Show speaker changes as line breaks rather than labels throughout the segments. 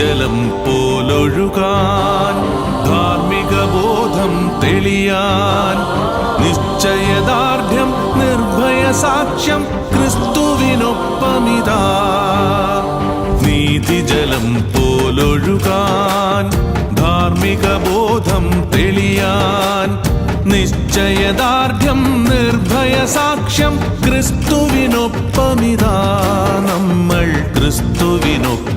നീതിജലം പോലൊഴുകാൻ ധാർമ്മിക ബോധം തെളിയാൻ നിശ്ചയദാർഢ്യം നിർഭയ സാക്ഷ്യം ക്രിസ്തുവിനൊപ്പമിതാ. നീതിജലം പോലൊഴുകാൻ ധാർമ്മിക ബോധം തെളിയാൻ നിശ്ചയദാർഢ്യം നിർഭയ സാക്ഷ്യം ക്രിസ്തുവിനൊപ്പമിതാ. നമ്മൾ ക്രിസ്തുവിനൊപ്പമിതാ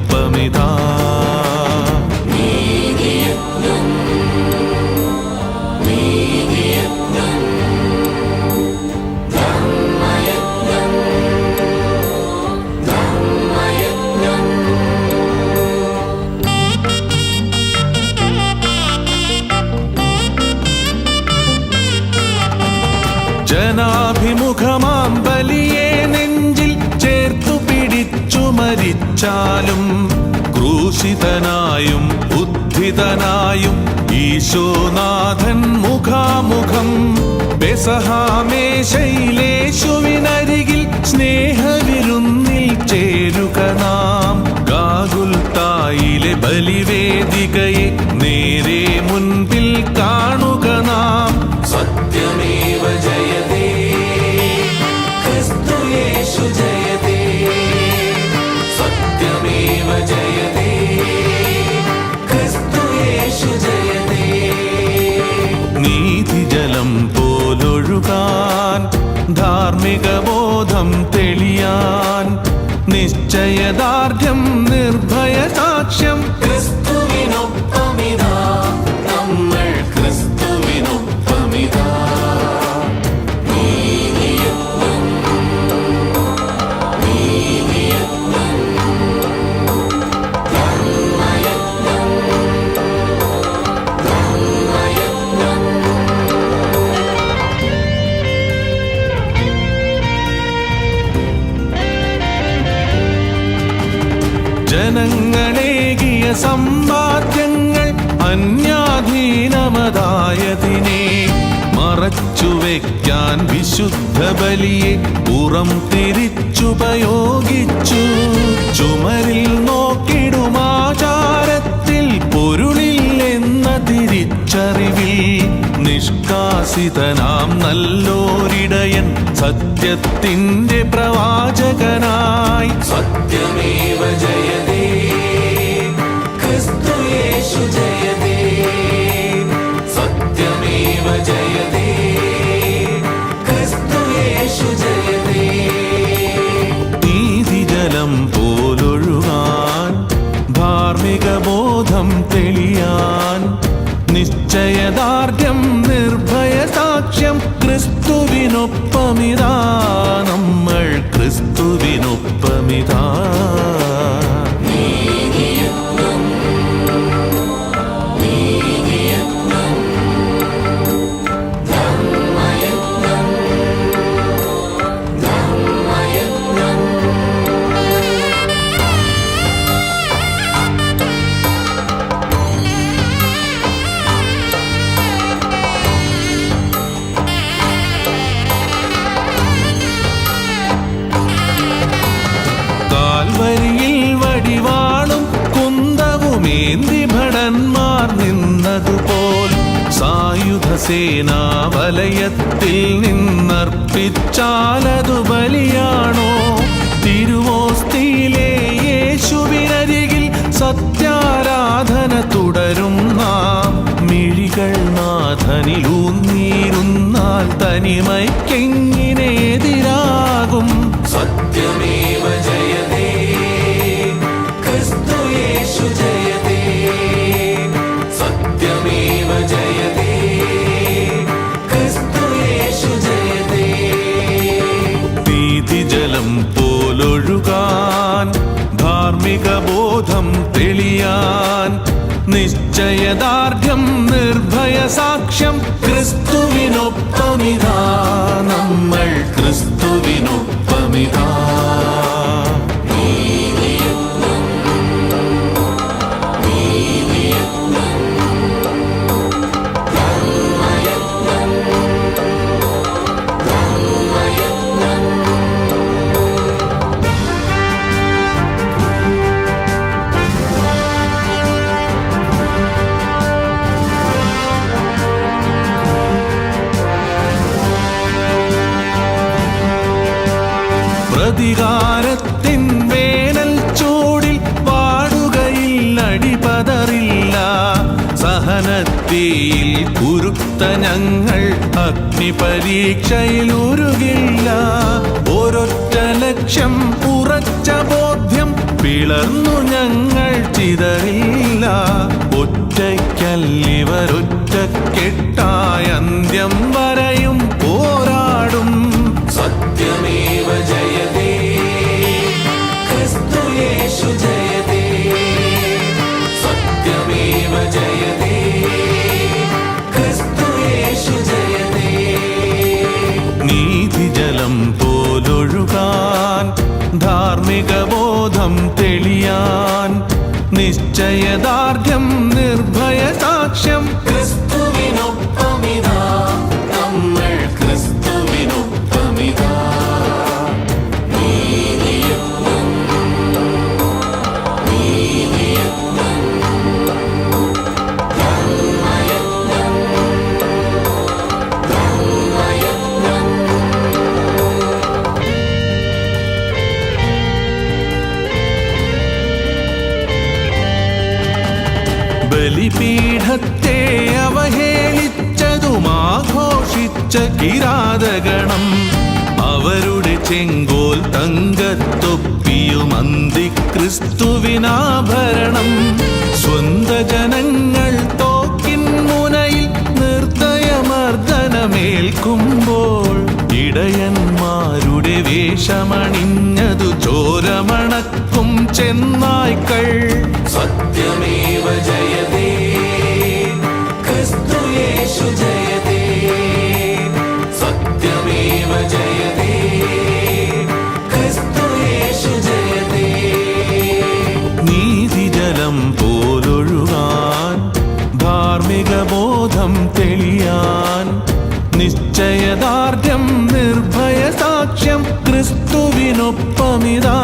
ജനാഭിമുഖമാം ബലിയെ നെഞ്ചിൽ ചേർത്തു പിടിച്ചു മരിച്ചാലും ക്രൂശിതനായും ഉദ്ധിതനായും ഈശോനാഥൻ മുഖാമുഖം ബെസഹാമേശയിലേശുവിനരികിൽ സ്നേഹവിരുന്നിൽ ചേരുക നാം. ഗാഗുൽത്തായിലെ ബലിവേദികയെ നേരെ മുൻപിൽ കാണുക മറച്ചുവെക്കാൻ വിശുദ്ധ ബലിയെ പുറം തിരിച്ചുപയോഗിച്ചു. ചുമരിൽ നോക്കിടുമാചാരത്തിൽ പൊരുളില്ലെന്ന തിരിച്ചറിവിൽ നിഷ്കാസിതനാം നല്ലോരിടയൻ സത്യത്തിന്റെ പ്രവാചകനായി സായുധ വലയത്തിൽ നിന്നർപ്പിച്ചാലതു ബലിയാണോ തിരുവോസ്തിയിലെ യേശുവിനരികിൽ സത്യാരാധന തുടരും നാം. മിഴികൾ നാഥനിലൂന്നീരുന്നാൽ തനിമയ്ക്കെങ്ങിനെ നിശ്ചയദാർഢ്യം നിർഭയ പ്രതികാരത്തിൻ വേനൽ ചൂടിൽ പാടുകയിൽ അടിപതറില്ല. സഹനത്തിയിൽ കുരുത്ത ഞങ്ങൾ അഗ്നി പരീക്ഷയിൽ ഉരുകില്ല ഒരൊറ്റ ലക്ഷ്യം ഉറച്ച ബോധ്യം പിളർന്നു ഞങ്ങൾ ചിതറില്ല. ഒറ്റയ്ക്കല്ലിവരൊറ്റക്കെട്ടായ അന്ത്യം വരയും ധാർമ്മിക ബോധം തെളിയാൻ നിശ്ചയദാർഢ്യം നിർഭയ സാക്ഷ്യം. ആഘോഷിച്ച കിരാതഗണം അവരുടെ ചെങ്കോൽ തങ്കത്തൊപ്പിയും അന്തിക്രിസ്തുവിനാഭരണം സ്വന്ത ജനങ്ങൾ തോക്കിൻ മുനയിൽ നിർദ്ദയമർദ്ദനമേൽക്കുമ്പോൾ ഇടയന്മാരുടെ വേഷമണിഞ്ഞതു ചോരമണക്കും ചെന്നായ്ക്കൾ. ബോധം തെളിയാൻ നിശ്ചയദാർഢ്യം നിർഭയ സാക്ഷ്യം ക്രിസ്തുവിനൊപ്പമിതാ.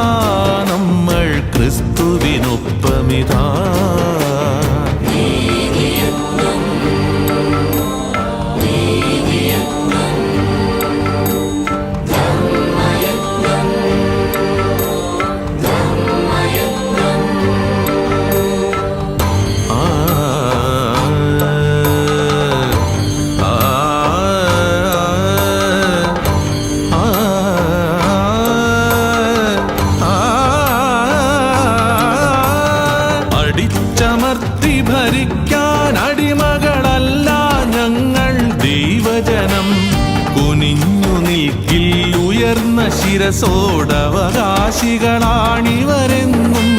ശിരസോടവകാശികളാണിവരെന്നും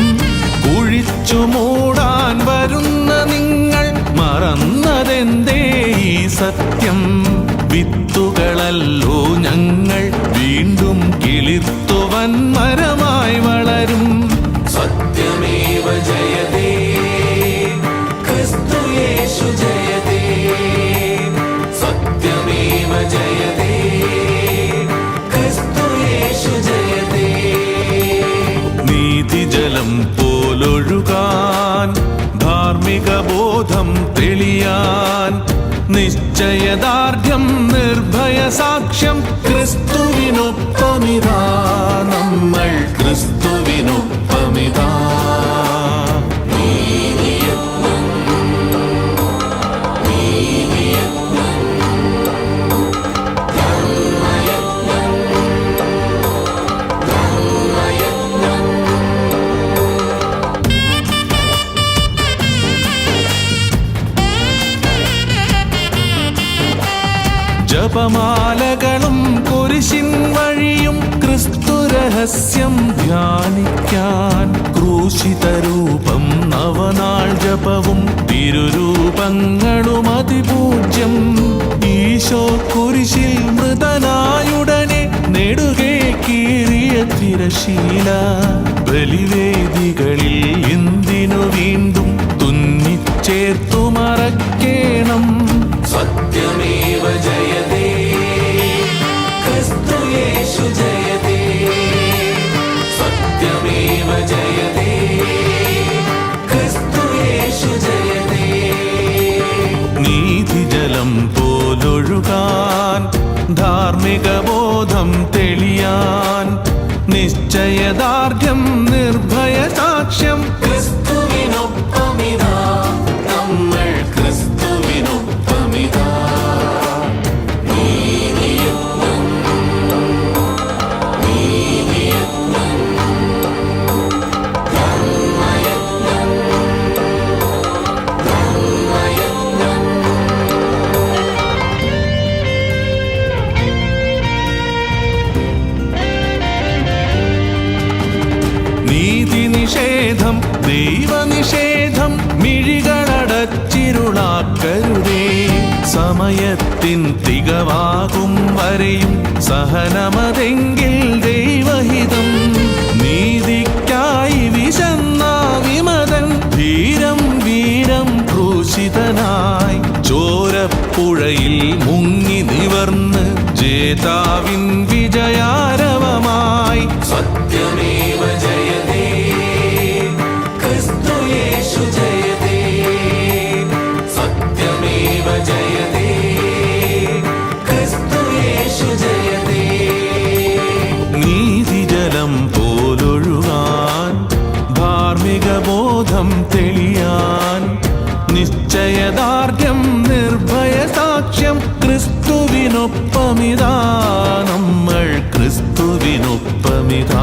കുഴിച്ചു മൂടാൻ വരുന്ന നിങ്ങൾ മറന്നതെന്തേ ഈ സത്യം? വിത്തുകളല്ലോ ഞങ്ങൾ വീണ്ടും കിളിർത്തുവൻ മരമായി വളരും. സത്യമേവ ധാർമ്മിക ബോധം തെളിയാൻ നിശ്ചയദാർഢ്യം നിർഭയ സാക്ഷ്യം ക്രിസ്തുവിനൊപ്പമിതാ. ജപമാലകളും കുരിശിൻ വഴിയും ക്രിസ്തു രഹസ്യം ധ്യാനിക്കാൻ ക്രൂശിതരൂപം നവനാൾ ജപവും തിരുരൂപങ്ങളും അതിപൂജ്യം ഈശോ കുരിശിൽ മൃതനായുടനെ നെടുകെ കീറിയ തിരശീല ബലിവേദികളിൽ മിഴികളടച്ചിരുളാക്കരുതേ സമയത്തിൻ തികവാകും വരെയും സഹനമതെങ്കിൽ ദൈവഹിതം. നീതിക്കായി വിശന്ന വിമതൻ ധീരം വീരം ക്രൂശിതനായി ചോരപ്പുഴയിൽ മുങ്ങി നിവർന്ന് ജേതാവിൻ വിജയാരവമായി ക്രിസ്തുവിനൊപ്പമിതാ നമ്മൾ ക്രിസ്തുവിനൊപ്പമിതാ.